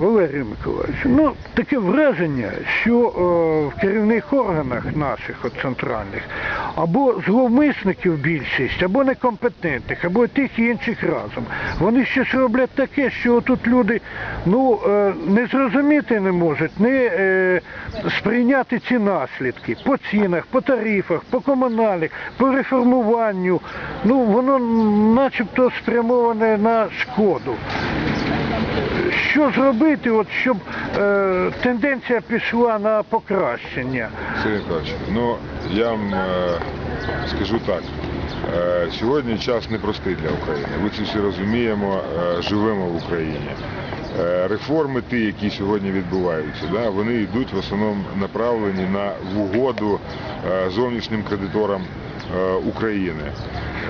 Валерій Миколаївич, ну таке враження, що е, в керівних органах наших от центральних або зловмисників більшість, або некомпетентних, або тих і інших разом. Вони щось роблять таке, що тут люди ну, е, не зрозуміти не можуть, не е, сприйняти ці наслідки по цінах, по тарифах, по комунальних, по реформуванню. Ну, воно начебто спрямоване на шкоду. Що зробити, от, щоб е, тенденція пішла на покращення? Сергій Миколаївич, ну я вам е, скажу так. Е, сьогодні час непростий для України. Ми це всі розуміємо, е, живемо в Україні. Е, реформи, ті, які сьогодні відбуваються, да, вони йдуть в основному направлені на в угоду е, зовнішнім кредиторам України.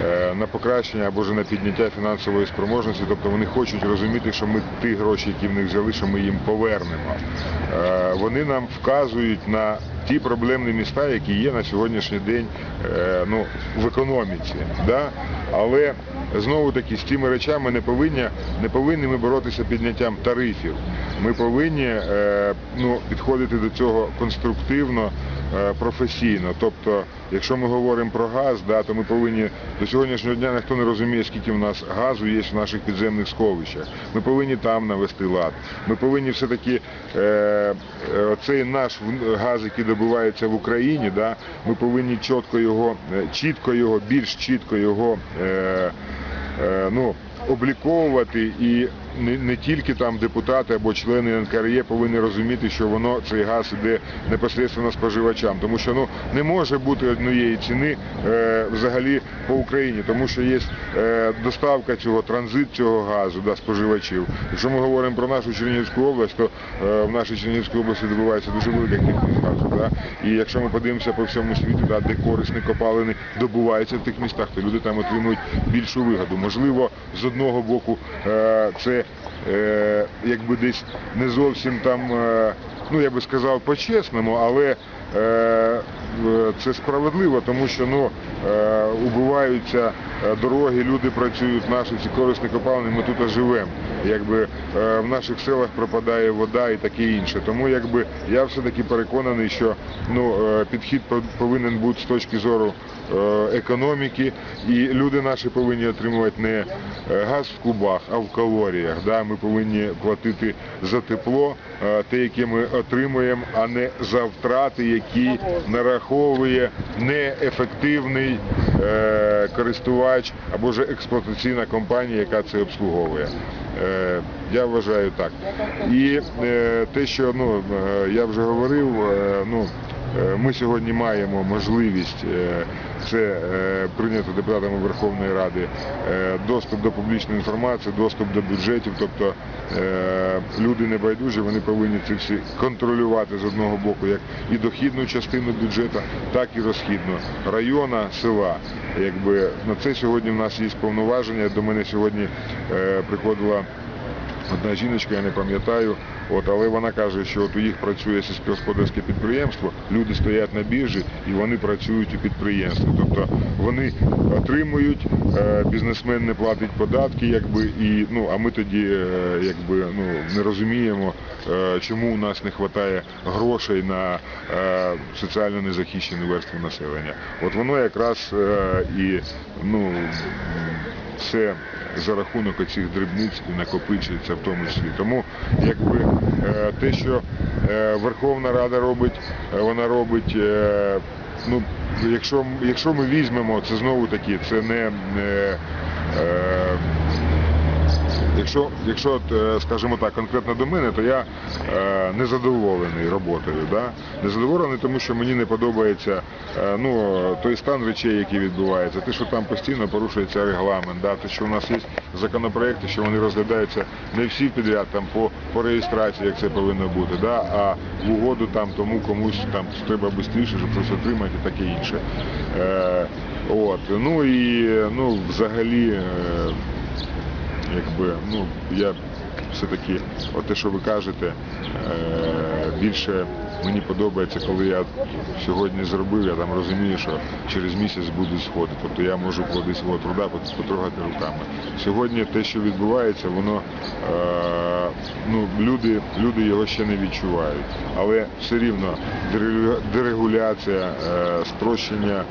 е, На покращення або ж на підняття фінансової спроможності, тобто вони хочуть розуміти, що ми ті гроші, які в них взяли, що ми їм повернемо. Е, Вони нам вказують на ті проблемні міста, які є на сьогоднішній день е, ну, в економіці. Да? Але знову таки з цими речами не повинні, не повинні ми боротися підняттям тарифів. Ми повинні е, ну, підходити до цього конструктивно, е, професійно. Тобто, якщо ми говоримо про газ, да, то ми повинні до сьогоднішнього дня ніхто не розуміє, скільки в нас газу є в наших підземних сховищах. Ми повинні там навести лад. Ми повинні все-таки е, е, цей наш газ, який добувається в Україні, да, ми повинні чітко його, е, чітко його, більш чітко його. Е, е, ну, обліковувати і не, тільки там депутати або члени НКРЄ повинні розуміти, що воно цей газ іде непосередньо споживачам, тому що ну не може бути однієї ціни е, взагалі по Україні, тому що є е, доставка цього, транзит цього газу да, споживачів. Якщо ми говоримо про нашу Чернігівську область, то е, в нашій Чернігівській області добувається дуже велика кількість газу. Да? І якщо ми подивимося по всьому світу, да, де корисні копалини добуваються в тих містах, то люди там отримують більшу вигоду. Можливо, з одного боку е, це якби десь не зовсім там, е, ну я би сказав, по-чесному, але е, е, це справедливо, тому що ну, е, убиваються е, дороги, люди працюють, наші ці корисні копалини, ми тут живемо. Якби е, в наших селах пропадає вода і таке інше. Тому якби я все-таки переконаний, що ну, е, підхід повинен бути з точки зору е, економіки, і люди наші повинні отримувати не е, газ в кубах, а в калоріях. Да? Ми повинні платити за тепло, е, те, яке ми отримуємо, а не за втрати, які нараховує неефективний е, користувач або ж експлуатаційна компанія, яка це обслуговує. Е, Я вважаю так. І е, те, що ну, е, я вже говорив, ну, ми сьогодні маємо можливість, е, це е, прийнято депутатами Верховної Ради, е, доступ до публічної інформації, доступ до бюджетів, тобто е, люди небайдужі, вони повинні це всі контролювати з одного боку, як і дохідну частину бюджету, так і розхідну района, села. Якби на це сьогодні в нас є повноваження. До мене сьогодні е, приходила одна жіночка, я не пам'ятаю, от, але вона каже, що от у їх працює сільськогосподарське підприємство, люди стоять на біржі і вони працюють у підприємстві. Тобто вони отримують, е, бізнесмен не платить податки, якби, і, ну, а ми тоді е, якби, ну, не розуміємо, е, чому у нас не вистачає грошей на соціально незахищені верстви населення. От воно якраз і ну, все за рахунок оцих дрібниць і накопичується в тому числі. Тому якби е, те, що е, Верховна Рада робить, е, вона робить. Ну, якщо, якщо ми візьмемо, це знову таки, це не, не е, Якщо, якщо е, скажімо так, конкретно до мене, то я е, незадоволений роботою. Да? Незадоволений, тому що мені не подобається е, ну, той стан речей, які відбуваються, те, що там постійно порушується регламент, да? те, що у нас є законопроекти, що вони розглядаються не всі підряд там, по, по реєстрації, як це повинно бути, да? а в угоду там, тому комусь там треба швидше, щоб щось отримати і таке інше. Е, от. Ну і ну, взагалі. Якби, ну, я все-таки, от те, що ви кажете, е, більше Мені подобається, коли я сьогодні зробив, я там розумію, що через місяць будуть сходи. Тобто я можу плоди свого труда потрогати руками. Сьогодні те, що відбувається, воно е, ну, люди, люди його ще не відчувають. Але все рівно дерегуляція, е, спрощення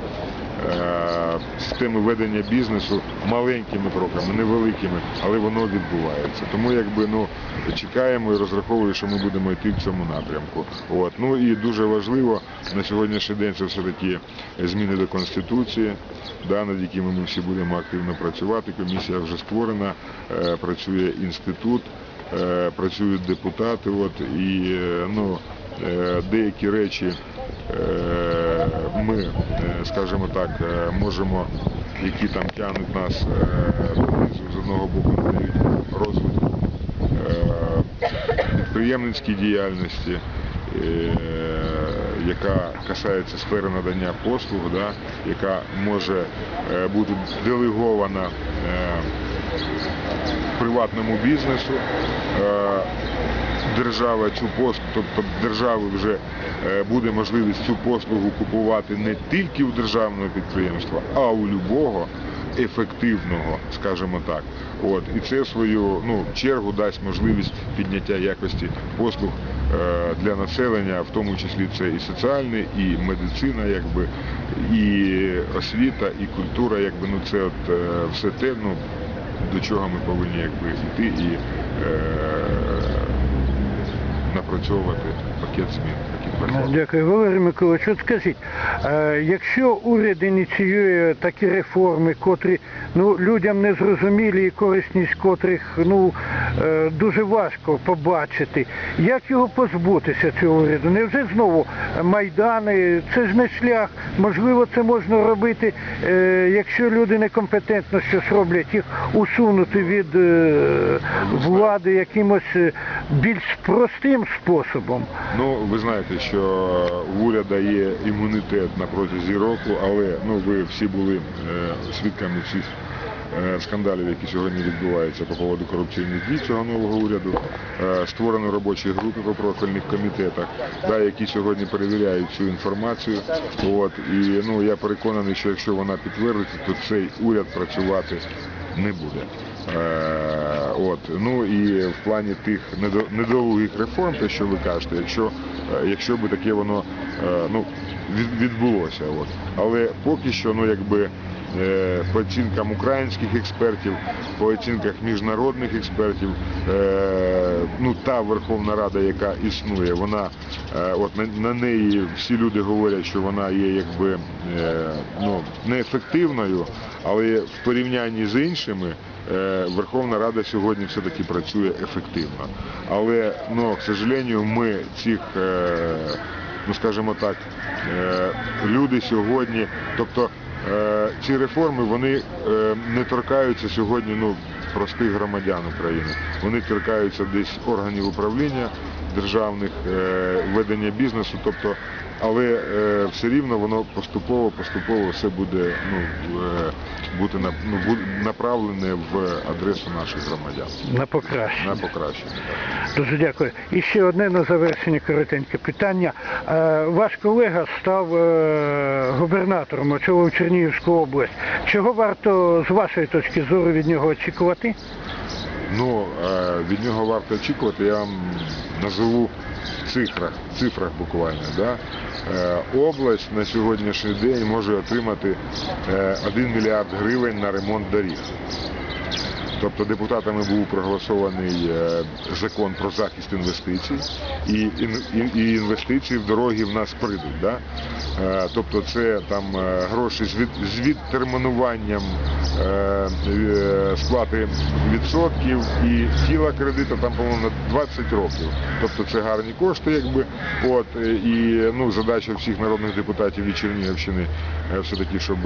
системи ведення бізнесу маленькими кроками, невеликими, але воно відбувається. Тому якби ну чекаємо і розраховую, що ми будемо йти в цьому напрямку. От ну і дуже важливо на сьогоднішній день це все таки зміни до конституції, да, над якими ми всі будемо активно працювати. Комісія вже створена, е, працює інститут, е, працюють депутати. От і е, ну деякі речі. Е, ми, е, скажімо так, е, можемо, які там тягнуть нас е, донизу, з одного боку надають розвитку е, підприємницькій діяльності, е, яка касається сфери надання послуг, да, яка може е, бути делегована е, приватному бізнесу. Е, держава цю послугу, тобто держави вже е, буде можливість цю послугу купувати не тільки у державного підприємства, а у любого ефективного, скажімо так. От і це свою ну, чергу дасть можливість підняття якості послуг е, для населення, в тому числі це і соціальне, і медицина, якби, і освіта, і культура, якби ну це от е, все те, ну до чого ми повинні якби йти і е, напрацьовувати пакет змін, реформ. Дякую, Валерій Миколаївич. От скажіть, е, якщо уряд ініціює такі реформи, котрі ну, людям не зрозумілі і корисність котрих ну, дуже важко побачити, як його позбутися цього уряду? Невже знову майдани? Це ж не шлях. Можливо, це можна робити, е, якщо люди некомпетентно щось роблять, їх усунути від е, влади якимось е, більш простим способом. Ну, ви знаєте, що в уряда є імунітет на протязі року, але ну ви всі були е, свідками всіх е, скандалів, які сьогодні відбуваються по поводу корупційних дій цього нового уряду. Е, створено робочі групи по профільних комітетах, які сьогодні перевіряють цю інформацію. От і ну я переконаний, що якщо вона підтвердиться, то цей уряд працювати не буде. Е, От ну і в плані тих недо- недолугих реформ, те, що ви кажете, якщо, е, якщо би таке воно е, ну, відбулося. От. Але поки що, ну якби е, по оцінкам українських експертів, по оцінках міжнародних експертів, е, ну та Верховна Рада, яка існує, вона е, от на, неї всі люди говорять, що вона є якби е, ну, неефективною, але в порівнянні з іншими. Е, Верховна Рада сьогодні все-таки працює ефективно. Але, ну, к сожалению, ми цих, е, ну скажімо так, е, люди сьогодні, тобто е, ці реформи, вони е, не торкаються сьогодні ну, простих громадян України. Вони торкаються десь органів управління державних, е, ведення бізнесу, тобто, але е, все рівно воно поступово, поступово все буде ну, е, бути на- ну, направлене в адресу наших громадян На покращення. на покращення. Дуже дякую. І ще одне на завершення коротеньке питання. Е, Ваш колега став е, губернатором, очолив Чернігівську область. Чого варто з вашої точки зору від нього очікувати? Ну, е, від нього варто очікувати, я вам назову в цифрах, в цифрах буквально. Да? Е, Область на сьогоднішній день може отримати е, 1 мільярд гривень на ремонт доріг. Тобто депутатами був проголосований е, закон про захист інвестицій, і, і, інвестиції в дороги в нас прийдуть. Да? Е, Тобто це там е, гроші з, від, з відтермінуванням сплати відсотків і тіла кредиту там, по-моєму, на 20 років. Тобто це гарні кошти, якби. От, і ну, задача всіх народних депутатів від Чернігівщини е, все-таки, щоб,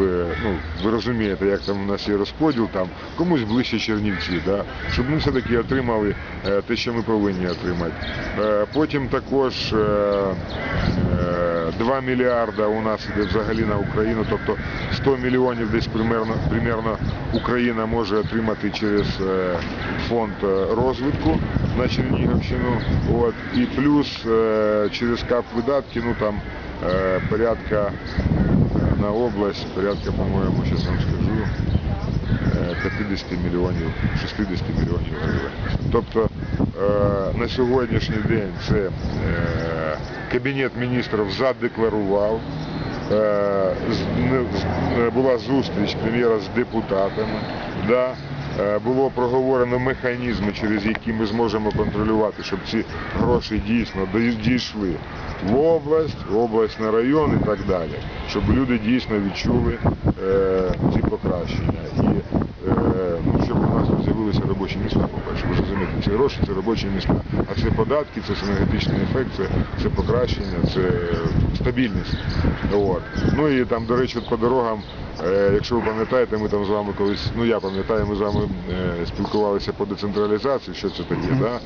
ну, ви розумієте, як там у нас є розподіл, там комусь ближче Чернівці, да? щоб ми все-таки отримали е, те, що ми повинні отримати. Е, Потім також е, е, 2 мільярда у нас іде взагалі на Україну, тобто 100 мільйонів десь примерно, примерно Україна може отримати через фонд розвитку на Чернігівщину. От, і плюс через кап видатки, ну там порядка на область, порядка, по-моєму, зараз вам скажу, 50 мільйонів, 60 мільйонів гривень. Тобто е, на сьогоднішній день це е, Кабінет міністрів задекларував. Е, Була зустріч прем'єра з депутатами. Е, Було проговорено механізми, через які ми зможемо контролювати, щоб ці гроші дійсно дій- дійшли в область, в область на район і так далі, щоб люди дійсно відчули е, ці покращення. І з'явилися робочі місця, по-перше, ви розумієте, ці гроші це робочі місця. А це податки, це енергетичний ефект, це, це покращення, це стабільність. От. Ну і там, до речі, по дорогам, е, якщо ви пам'ятаєте, ми там з вами колись, ну я пам'ятаю, ми з вами е, спілкувалися по децентралізації, що це таке, да?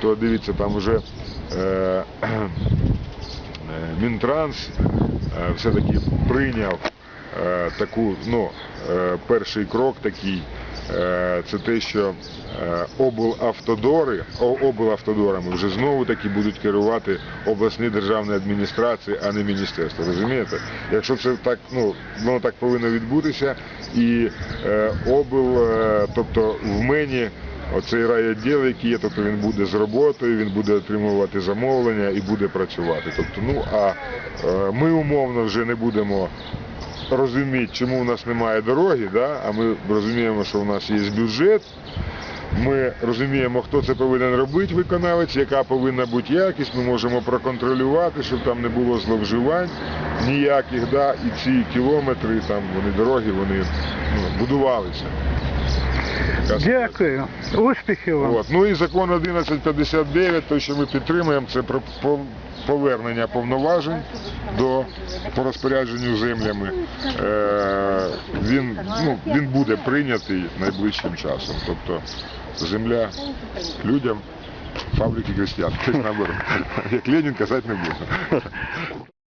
то дивіться, там вже е, Е, Мінтранс е, все-таки прийняв е, таку, ну, перший крок такий, це те, що е, облавтодори, облавтодорами вже знову таки будуть керувати обласні державні адміністрації, а не міністерство. Розумієте? Якщо це так, ну, воно так повинно відбутися, і е, обл, е, тобто в мені Оцей райвідділ, який є, тобто він буде з роботою, він буде отримувати замовлення і буде працювати. Тобто, ну а е, ми умовно вже не будемо розуміти, чому у нас немає дороги, да? а ми розуміємо, що у нас є бюджет. Ми розуміємо, хто це повинен робити, виконавець, яка повинна бути якість. Ми можемо проконтролювати, щоб там не було зловживань ніяких. Да? І ці кілометри, там вони дороги, вони ну, будувалися. Дякую. Успіхів вам. От. Ну і закон 1159, той, що ми підтримуємо, це про повернення повноважень до по розпорядженню землями. Е, він, ну, він буде прийнятий найближчим часом. Тобто земля людям, фабрики крестьян. Тобто. Як Ленін казати не буде.